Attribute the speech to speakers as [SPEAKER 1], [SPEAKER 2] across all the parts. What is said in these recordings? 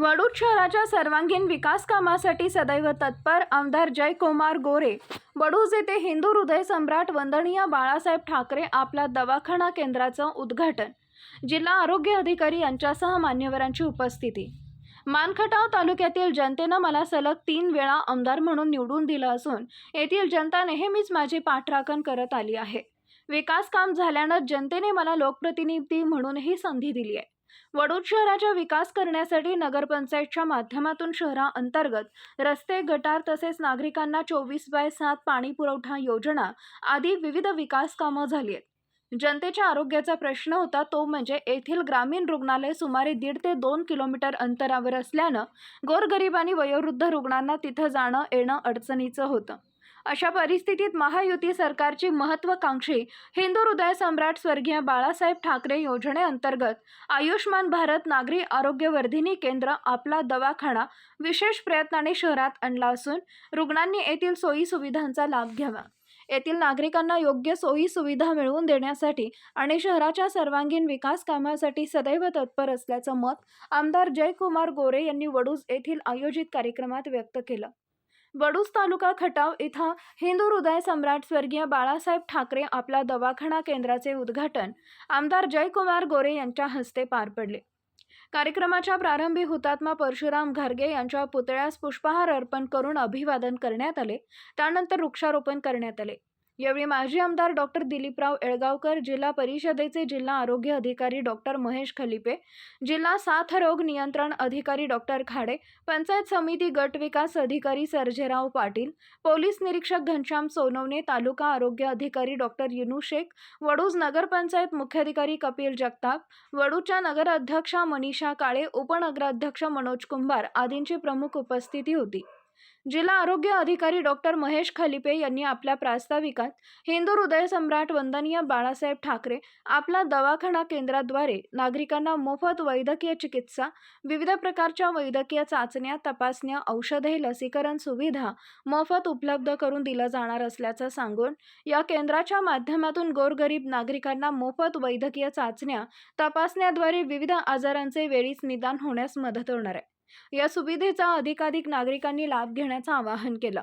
[SPEAKER 1] वडूद शहराच्या सर्वांगीण विकास कामासाठी सदैव तत्पर आमदार जयकुमार गोरे. वडूज येथे हिंदू हृदय सम्राट वंदनीय बाळासाहेब ठाकरे आपला दवाखाना केंद्राचं उद्घाटन. जिल्हा आरोग्य अधिकारी यांच्यासह मान्यवरांची उपस्थिती. मानखटाव तालुक्यातील जनतेनं मला सलग तीन वेळा आमदार म्हणून निवडून दिलं असून येथील जनता नेहमीच माझी पाठराखण करत आली आहे. विकास काम झाल्यानं जनतेने मला लोकप्रतिनिधी म्हणूनही संधी दिली आहे. वडोद शहराचा विकास करण्यासाठी नगरपंचायतच्या माध्यमातून शहराअंतर्गत रस्ते गटार तसेच नागरिकांना चोवीस बाय सात पाणी पुरवठा योजना आदी विविध विकास कामं झाली आहेत. जनतेच्या आरोग्याचा प्रश्न होता तो म्हणजे येथील ग्रामीण रुग्णालय सुमारे दीड ते दोन किलोमीटर अंतरावर असल्यानं गोरगरीब आणि वयोवृद्ध रुग्णांना तिथं जाणं येणं अडचणीचं होतं. अशा परिस्थितीत महायुती सरकारची महत्त्वाकांक्षी हिंदू हृदय सम्राट स्वर्गीय बाळासाहेब ठाकरे योजनेअंतर्गत आयुष्मान भारत नागरी आरोग्यवर्धिनी केंद्र आपला दवाखाना विशेष प्रयत्नाने शहरात आणला असून रुग्णांनी येथील सोयी सुविधांचा लाभ घ्यावा. येथील नागरिकांना योग्य सोयी सुविधा मिळवून देण्यासाठी आणि शहराच्या सर्वांगीण विकास कामासाठी सदैव तत्पर असल्याचं मत आमदार जयकुमार गोरे यांनी वडूज येथील आयोजित कार्यक्रमात व्यक्त केलं. बडूस तालुका खटाव इथं हिंदू हृदय सम्राट स्वर्गीय बाळासाहेब ठाकरे आपला दवाखाना केंद्राचे उद्घाटन. आमदार जयकुमार गोरे यांच्या हस्ते पार पडले. कार्यक्रमाच्या प्रारंभी हुतात्मा परशुराम घारगे यांच्या पुतळ्यास पुष्पहार अर्पण करून अभिवादन करण्यात आले. त्यानंतर वृक्षारोपण करण्यात आले. यावेळी माजी आमदार डॉक्टर दिलीपराव येळगावकर जिल्हा परिषदेचे जिल्हा आरोग्य अधिकारी डॉक्टर महेश खलिपे जिल्हा साथरोग नियंत्रण अधिकारी डॉक्टर खाडे पंचायत समिती गट विकास अधिकारी सर्जेराव पाटील पोलीस निरीक्षक घनश्याम सोनवणे तालुका आरोग्य अधिकारी डॉक्टर युनू शेख वडूज नगरपंचायत मुख्याधिकारी कपिल जगताप वडूच्या नगराध्यक्षा मनीषा काळे उपनगराध्यक्ष मनोज कुंभार आदींची प्रमुख उपस्थिती होती. जिल्हा आरोग्य अधिकारी डॉक्टर महेश खलिपे यांनी आपल्या प्रास्ताविकात हिंदू हृदय सम्राट वंदनीय बाळासाहेब ठाकरे आपला दवाखाना केंद्राद्वारे नागरिकांना मोफत वैद्यकीय चिकित्सा विविध प्रकारच्या वैद्यकीय चाचण्या तपासण्या औषधे लसीकरण सुविधा मोफत उपलब्ध करून दिलं जाणार असल्याचं सांगून या केंद्राच्या माध्यमातून गोरगरीब नागरिकांना मोफत वैद्यकीय चाचण्या तपासण्याद्वारे विविध आजारांचे वेळीच निदान होण्यास मदत होणार आहे. या सुविधेचा अधिकाधिक नागरिकांनी लाभ घेण्याचं आवाहन केलं.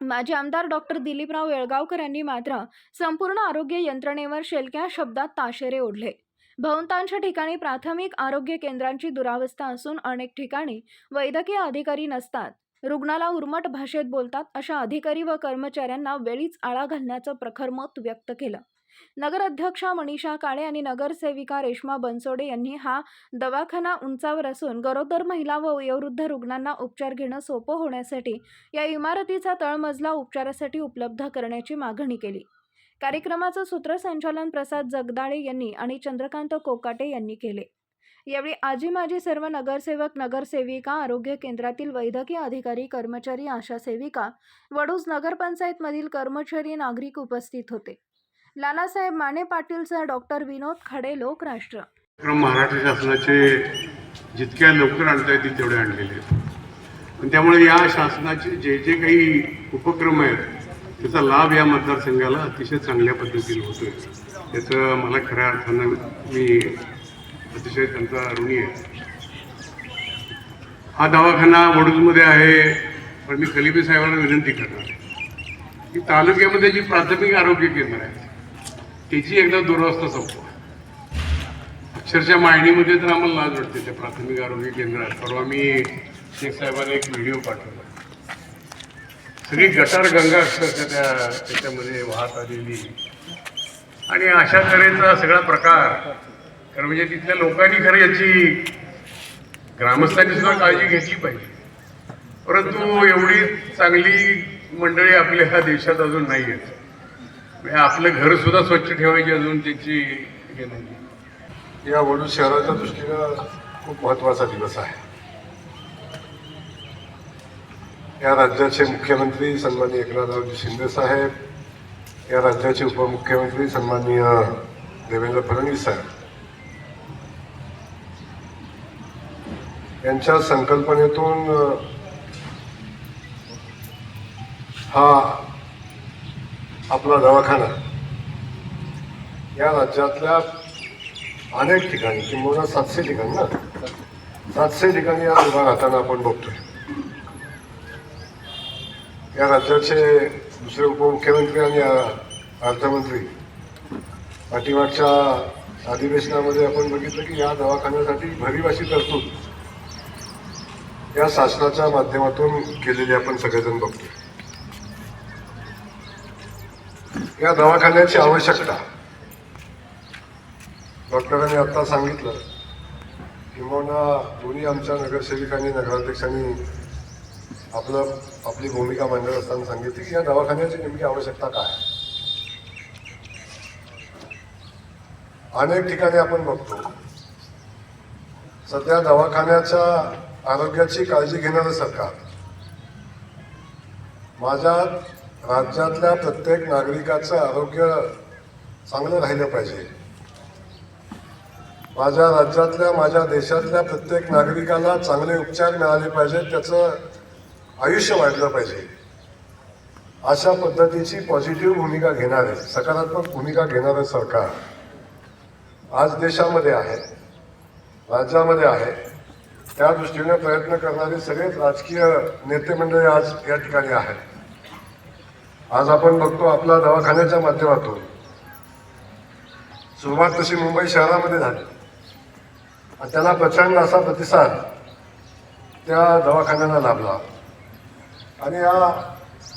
[SPEAKER 1] माजी आमदार डॉक्टर दिलीपराव येळगावकर यांनी मात्र संपूर्ण आरोग्य यंत्रणेवर शेलक्या शब्दात ताशेरे ओढले. बहुतांश ठिकाणी प्राथमिक आरोग्य केंद्रांची दुरावस्था असून अनेक ठिकाणी वैद्यकीय अधिकारी नसतात. रुग्णाला उर्मट भाषेत बोलतात अशा अधिकारी व कर्मचाऱ्यांना वेळीच आळा घालण्याचं प्रखर मत व्यक्त केलं. नगराध्यक्षा मनीषा काळे आणि नगरसेविका रेश्मा बनसोडे यांनी हा दवाखाना उंचावर असून गरोदर महिला व वयोवृद्ध रुग्णांना उपचार घेणं सोपं होण्यासाठी या इमारतीचा तळमजला उपचारासाठी उपलब्ध करण्याची मागणी केली. कार्यक्रमाचं सूत्रसंचालन प्रसाद जगदाळे यांनी आणि चंद्रकांत कोकाटे यांनी केले. यावेळी आजी माजी सर्व नगरसेवक नगरसेविका आरोग्य केंद्रातील वैद्यकीय अधिकारी कर्मचारी आशा सेविका वडूज नगरपंचायतमधील कर्मचारी नागरिक उपस्थित होते. लालासाहेब माने पाटीलचा डॉक्टर विनोद खडे लोकराष्ट्र.
[SPEAKER 2] महाराष्ट्र शासनाचे जितक्या लवकर आणता येतील तेवढे आणलेले आहेत. आणि त्यामुळे या शासनाचे जे जे काही उपक्रम आहेत त्याचा लाभ या मतदारसंघाला अतिशय चांगल्या पद्धतीने होतो आहे त्याचं मला खऱ्या अर्थानं मी अतिशय त्यांचा ऋणी आहे. हा दवाखाना वडूजमध्ये आहे पण मी खलिबी साहेबांना विनंती करणार की तालुक्यामध्ये जी प्राथमिक आरोग्य केंद्र आहे त्याची एकदा दुरवस्था संपवा. अक्षरशः मायणीमध्ये तर आम्हाला लाज वाटते त्या प्राथमिक आरोग्य केंद्रात. परवा मी शेख साहेबांना एक व्हिडिओ पाठवला. सगळी गटार गंगा अक्षरशः त्या त्याच्यामध्ये वाहत आलेली. आणि अशा तऱ्हेचा सगळा प्रकार. खरं म्हणजे तिथल्या लोकांनी खरं याची ग्रामस्थांनी सुद्धा काळजी घेतली पाहिजे. परंतु एवढी चांगली मंडळी आपल्या ह्या देशात अजून नाही आहेत आपलं घर सुद्धा स्वच्छ ठेवायची अजून त्याची हे नाही.
[SPEAKER 3] या वडू शहराच्या दृष्टीनं खूप महत्त्वाचा दिवस आहे. या राज्याचे मुख्यमंत्री सन्माननीय एकनाथरावजी शिंदे साहेब या राज्याचे उपमुख्यमंत्री सन्माननीय देवेंद्र फडणवीस साहेब. यांच्या संकल्पनेतून हा आपला दवाखाना. या राज्यातल्या अनेक ठिकाणी किंबहुना सातशे ठिकाणी ना. सातशे ठिकाणी या उभा राहताना आपण बघतोय. या राज्याचे दुसरे उपमुख्यमंत्री आणि अर्थमंत्री पाठीमागच्या अधिवेशनामध्ये आपण बघितलं की या दवाखान्यासाठी भरीव अशी तरतूद या शासनाच्या माध्यमातून केलेली आपण सगळेजण बघतोय. या दवाखान्याची आवश्यकता. डॉक्टरांनी आता सांगितलं किंवा दोन्ही आमच्या नगरसेविकांनी नगराध्यक्षांनी आपलं आपली भूमिका मांडत असताना सांगितली की या दवाखान्याची नेमकी आवश्यकता काय? अनेक ठिकाणी आपण बघतो सध्या दवाखान्याच्या आरोग्याची काळजी घेणारं सरकार माझ्या राज्यातल्या प्रत्येक नागरिकाचं आरोग्य चांगलं राहिलं पाहिजे. माझ्या राज्यातल्या माझ्या देशातल्या प्रत्येक नागरिकाला चांगले उपचार मिळाले पाहिजेत त्याचं आयुष्य वाढलं पाहिजे. अशा पद्धतीची पॉझिटिव्ह भूमिका घेणारे सकारात्मक भूमिका घेणारं सरकार. आज देशामध्ये आहे राज्यामध्ये आहे त्या दृष्टीने प्रयत्न करणारे सगळेच राजकीय नेते मंडळी आज या ठिकाणी आहेत. आज आपण बघतो आपला दवाखान्याच्या माध्यमातून. सुरुवात तशी मुंबई शहरामध्ये झाली. आणि त्याला प्रचंड असा प्रतिसाद त्या दवाखान्याला लाभला. आणि या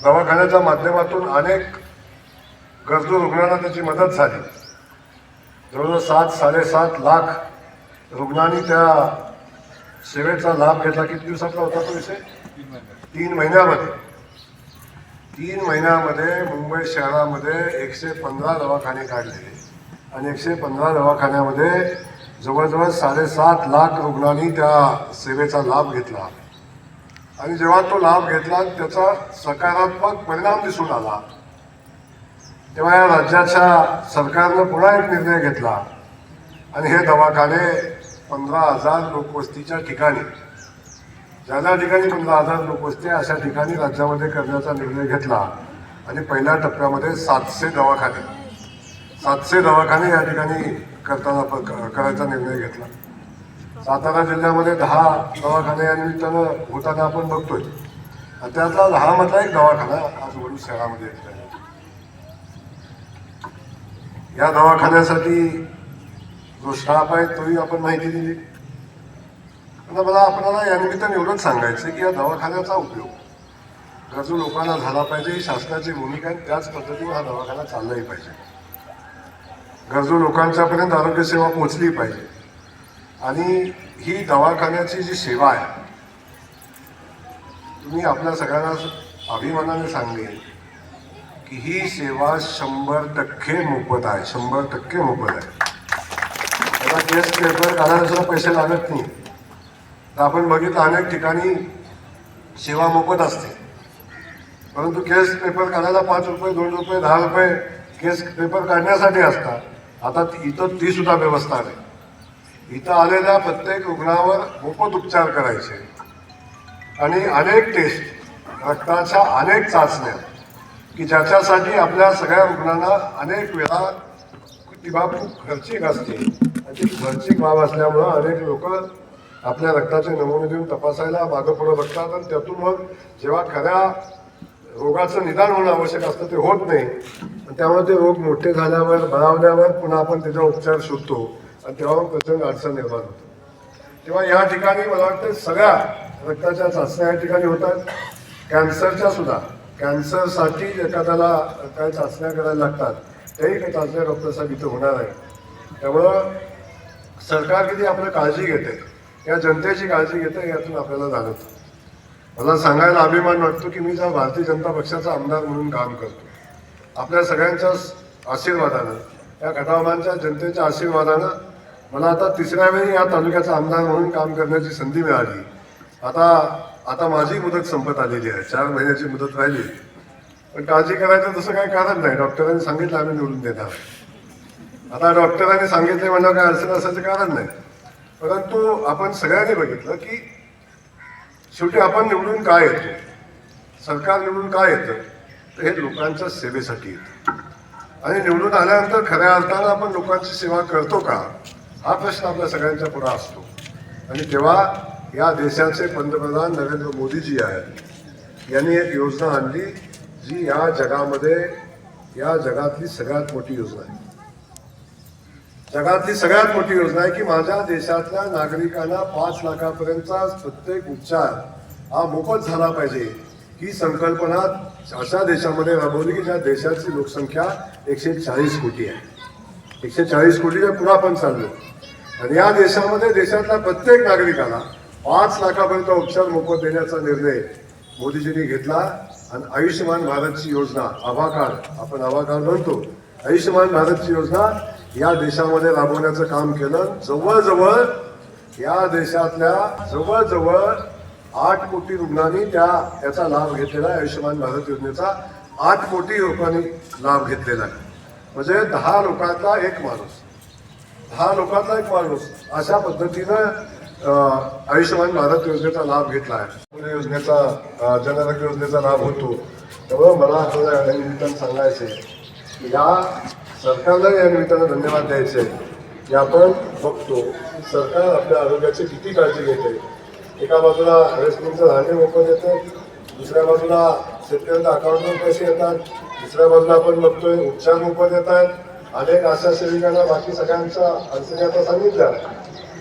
[SPEAKER 3] दवाखान्याच्या माध्यमातून अनेक गरजू रुग्णांना त्याची मदत झाली. जवळजवळ सात साडेसात लाख रुग्णांनी त्या सेवेचा लाभ घेतला. किती दिवसातला होता तो विषय? तीन महिन्यामध्ये. तीन महिन्यामध्ये मुंबई शहरामध्ये एकशे पंधरा दवाखाने काढले. आणि एकशे पंधरा दवाखान्यामध्ये जवळजवळ साडेसात लाख रुग्णांनी त्या सेवेचा लाभ घेतला. आणि जेव्हा तो लाभ घेतला त्याचा सकारात्मक परिणाम दिसून आला. तेव्हा या राज्याच्या सरकारनं पुन्हा एक निर्णय घेतला. आणि हे दवाखाने पंधरा हजार लोकवस्तीच्या ठिकाणी ज्या ज्या ठिकाणी पंधरा हजार लोक आहे, अशा ठिकाणी राज्यामध्ये करण्याचा निर्णय घेतला. आणि पहिल्या टप्प्यामध्ये सातशे दवाखाने. सातशे दवाखाने या ठिकाणी करताना क- करायचा निर्णय घेतला. सातारा जिल्ह्यामध्ये दहा दवाखाने या निमित्तानं होताना आपण बघतोय. आणि त्यातला दहामधला एक दवाखाना आज वडूद शहरामध्ये या दवाखान्यासाठी जो स्टाफ आहे तोही आपण माहिती दिली. आता मला आपल्याला या निमित्ताने एवढंच सांगायचं की या दवाखान्याचा उपयोग. गरजू लोकांना झाला पाहिजे ही शासनाची भूमिका आहे त्याच पद्धतीने हा दवाखाना चाललाही पाहिजे. गरजू लोकांच्यापर्यंत आरोग्य सेवा पोहोचली पाहिजे. आणि ही दवाखान्याची जी सेवा आहे तुम्ही आपल्या सगळ्यांना अभिमानाने सांगेल की ही सेवा शंभर टक्के मोफत आहे शंभर टक्के मोफत आहे. त्याला केस पेपर काढायला सुद्धा पैसे लागत नाही. तर आपण बघितलं अनेक ठिकाणी सेवा मोफत असते. परंतु केस पेपर काढायला पाच रुपये दोन रुपये दहा रुपये केस पेपर काढण्यासाठी असतात. आता इथं ती सुद्धा व्यवस्था आहे. इथं आलेल्या प्रत्येक रुग्णावर मोफत उपचार करायचे. आणि अनेक टेस्ट रक्ताच्या अनेक चाचण्या की ज्याच्यासाठी आपल्या सगळ्या रुग्णांना अनेक वेळा ती बाब खूप खर्चिक असते. आणि ती खर्चिक बाब असल्यामुळं अनेक लोक आपल्या रक्ताचे नमुने देऊन तपासायला मागं पुढं बघतात आणि त्यातून मग जेव्हा खऱ्या रोगाचं निदान होणं आवश्यक असतं ते होत नाही. आणि त्यामुळे ते रोग मोठे झाल्यावर बळावल्यावर पुन्हा आपण त्याचा उपचार शोधतो. आणि तेव्हा प्रचंड अडचण निर्माण होतो. तेव्हा या ठिकाणी मला वाटतं सगळ्या रक्ताच्या चाचण्या या ठिकाणी होतात. कॅन्सरच्या सुद्धा. कॅन्सरसाठी एखाद्याला काय चाचण्या करायला लागतात त्याही काही चाचण्या डॉक्टर साहेब इथं होणार आहे त्यामुळं सरकार किती आपलं काळजी घेते. या जनतेची काळजी घेतं यातून आपल्याला जाणवतं. मला सांगायला अभिमान वाटतो की मी ज्या भारतीय जनता पक्षाचा आमदार म्हणून काम करतो आपल्या सगळ्यांच्या आशीर्वादानं या घटामांच्या जनतेच्या आशीर्वादानं मला आता तिसऱ्या वेळी या तालुक्याचा आमदार म्हणून काम करण्याची संधी मिळाली. आता आता माझी मुदत संपत आलेली आहे. चार महिन्याची मुदत राहिली. पण काळजी करायचं तसं काही कारण नाही. डॉक्टरांनी सांगितलं आम्ही निवडून देणार. आता डॉक्टरांनी सांगितले म्हणजे काय अडचण असायचं कारण नाही. परंतु आपण सगळ्यांनी बघितलं की शेवटी आपण निवडून काय येतो? सरकार निवडून काय येतं? तर हे लोकांच्या सेवेसाठी येतं. आणि निवडून आल्यानंतर खऱ्या अर्थानं आपण लोकांची सेवा करतो का? हा प्रश्न आपल्या सगळ्यांच्या पुढे असतो. आणि तेव्हा या देशाचे पंतप्रधान नरेंद्र मोदीजी आहेत. यांनी एक योजना आणली जी या जगामध्ये या जगातली सगळ्यात मोठी योजना आहे. जगातली सगळ्यात मोठी योजना आहे की माझ्या देशातल्या नागरिकांना पाच लाखापर्यंतचा प्रत्येक उपचार हा मोफत झाला पाहिजे. ही संकल्पना अशा देशामध्ये राबवली की ज्या देशाची लोकसंख्या एकशे चाळीस कोटी आहे. एकशे चाळीस कोटीच्या पुढे आपण चाललो आणि या देशामध्ये देशातल्या प्रत्येक नागरिकाला पाच लाखापर्यंत उपचार मोफत देण्याचा निर्णय मोदीजींनी घेतला. आणि आयुष्यमान भारतची योजना आभाकार आपण आभाकार म्हणतो आयुष्यमान भारतची योजना या देशामध्ये राबवण्याचं काम केलं. जवळजवळ या देशातल्या जवळजवळ आठ कोटी रुग्णांनी त्या याचा लाभ घेतलेला आहे. आयुष्यमान भारत योजनेचा आठ कोटी लोकांनी लाभ घेतलेला आहे. म्हणजे दहा लोकांचा एक माणूस. दहा लोकांचा एक माणूस. अशा पद्धतीनं आयुष्यमान भारत योजनेचा लाभ घेतला आहे. योजनेचा अं, जनआरोग्य योजनेचा लाभ होतो. त्यामुळे मला आपल्याला निमित्तानं सांगायचं की या सरकारला या निमित्तानं धन्यवाद द्यायचे की आपण बघतो की सरकार आपल्या आरोग्याची किती काळजी घेते. एका बाजूला रेस्टोरंटचं धान्य मोफत येतं दुसऱ्या बाजूला शेतकऱ्यांच्या अकाउंटवर पैसे येतात दुसऱ्या बाजूला आपण बघतोय उपचार मोफत येत आहेत अनेक आशा सेविकांना बाकी सगळ्यांच्या अडचणी आता सांगितल्या.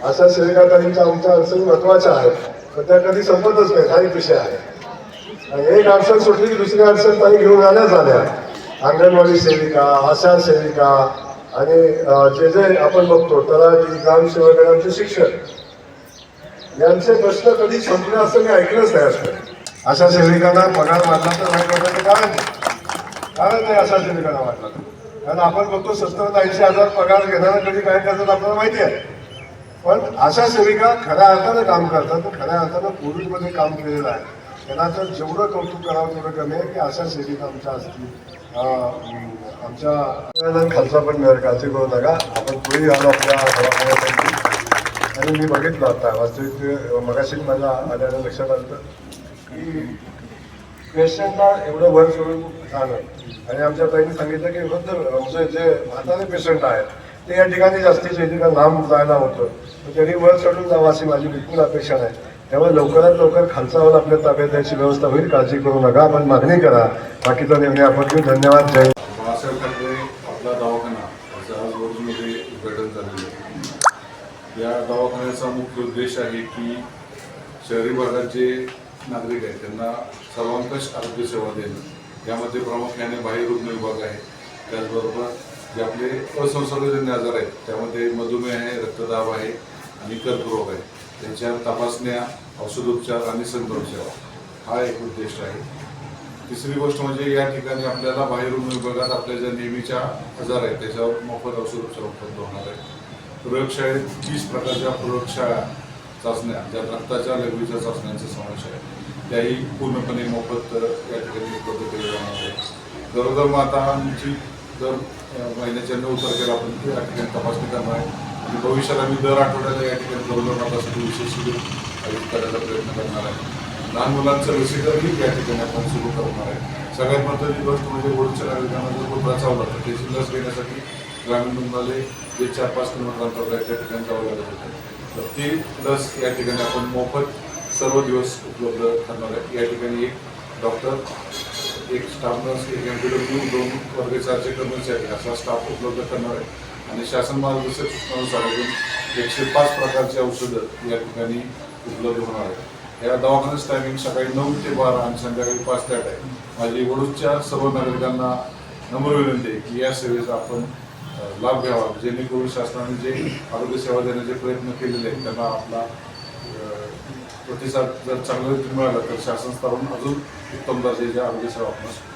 [SPEAKER 3] आशा सेविकांच्या आमच्या अडचणी महत्त्वाच्या आहेत. पण त्या कधी संपतच नाही हा एक विषय आहे. आणि एक अडचण सुटली दुसरी अडचण काही घेऊन आल्या झाल्या. अंगणवाडी सेविका आशा सेविका आणि जे जे आपण बघतो तलाठी ग्रामसेवक आणि आमचे शिक्षक यांचे प्रश्न कधी संपले असं मी ऐकलंच नाही असं अशा सेविकांना पगार वाढला तर वाईट कारण नाही. कारण नाही अशा सेविकांना वाटला कारण आपण बघतो सत्तर ऐंशी हजार पगार घेणारा कधी काय करतात आपल्याला माहिती आहे. पण अशा सेविका खऱ्या अर्थानं काम करतात तर खऱ्या अर्थानं कोविडमध्ये काम केलेलं आहे. त्यांना तर जेवढं कौतुक करावं तेवढं कमी आहे की अशा सेविका आमच्या असतील. आमच्या खालसा पण मिळेल काळजी करू नका आपण पुढे आलो आपल्या दवाखान्यासाठी आणि मी बघितलं आता वास्तविक मगाशी माझ्या आल्यानं लक्षात आलं की पेशंटला एवढं वर सोडून जाणं आणि आमच्या ताईने सांगितलं की वृद्ध म्हणजे जे म्हातारे पेशंट आहेत ते या ठिकाणी जास्तीच्या ठिकाणी लांब जायला होतं तर त्यांनी वर चढून जावं अशी माझी बिलकुल अपेक्षा नाही त्यामुळे लवकरात लवकर खालचा हॉल आपल्या ताब्यात द्यायची व्यवस्था होईल. काळजी करू नका आपण मागणी करा. बाकीचा निर्णय आपण घेऊ. धन्यवाद. जय
[SPEAKER 4] बाळासाहेब ठाकरे आपला दवाखाना. याचं आज रोजमध्ये उद्घाटन झालेलं आहे. या दवाखान्याचा मुख्य उद्देश आहे की शहरी भागात जे नागरिक आहेत त्यांना सर्वांकष आरोग्य सेवा देणं. यामध्ये प्रामुख्याने बाह्य रुग्ण विभाग आहे. त्याचबरोबर जे आपले असंसर्गजन्य आजार आहेत त्यामध्ये मधुमेह आहे रक्तदाब आहे आणि कर्करोग आहे. त्यांच्या तपासण्या औषधोपचार आणि संदर्भ सेवा. हा एक उद्देश आहे. तिसरी गोष्ट म्हणजे या ठिकाणी आपल्याला बाहेरून विभागात आपल्या ज्या नेहमीच्या आजार आहेत त्याच्यावर मोफत औषधोपचार उपलब्ध होणार आहे प्रयोगशाळेत तीस प्रकारच्या प्रयोगशाळा चाचण्या ज्या रक्ताच्या लघवीच्या चाचण्यांचा समावेश आहे. त्याही पूर्णपणे मोफत या ठिकाणी उपलब्ध केले जाणार आहे गरोदर मातांची दर महिन्याच्या नऊ तारखेला आपण या ठिकाणी तपासणी करणार आहे. आणि भविष्यात आम्ही दर आठवड्याला या ठिकाणी गरोदर विशेष शिबिर आयोजित करायचा प्रयत्न करणार आहे. लहान मुलांचं लसीकरणही या ठिकाणी आपण सुरू करणार आहे. सगळ्यात महत्त्वाची गोष्ट म्हणजे वडूच्या नागरिकांना जर कोपरा चावला तर त्याची लस घेण्यासाठी ग्रामीण रुग्णालय जे चार पाच किलोमीटर अंतर आहे त्या ठिकाणी जावं लागत होतं. तर ती लस या ठिकाणी आपण मोफत सर्व दिवस उपलब्ध करणार आहे. या ठिकाणी एक डॉक्टर एक स्टाफ नर्स एक एमपीडब्ल्यू दोन वर्ग चारशे कर्मचारी असा स्टाफ उपलब्ध करणार आहे. आणि शासन मार्गदर्शक सूचनानुसार एकशे पाच प्रकारची औषधं या ठिकाणी उपलब्ध होणार आहेत. या दवाखान्याचं टायमिंग सकाळी नऊ ते बारा आणि संध्याकाळी पाच ते आठ आहे. माझी वडूजच्या सर्व नागरिकांना नम्र विनंती आहे की या सेवेचा आपण लाभ घ्यावा जेणेकरून शासनाने जे आरोग्य सेवा देण्याचे प्रयत्न केलेले आहेत त्यांना आपला प्रतिसाद जर चांगला मिळाला तर शासन स्तरावरून अजून उत्तम दर्जाच्या आरोग्य सेवा आपण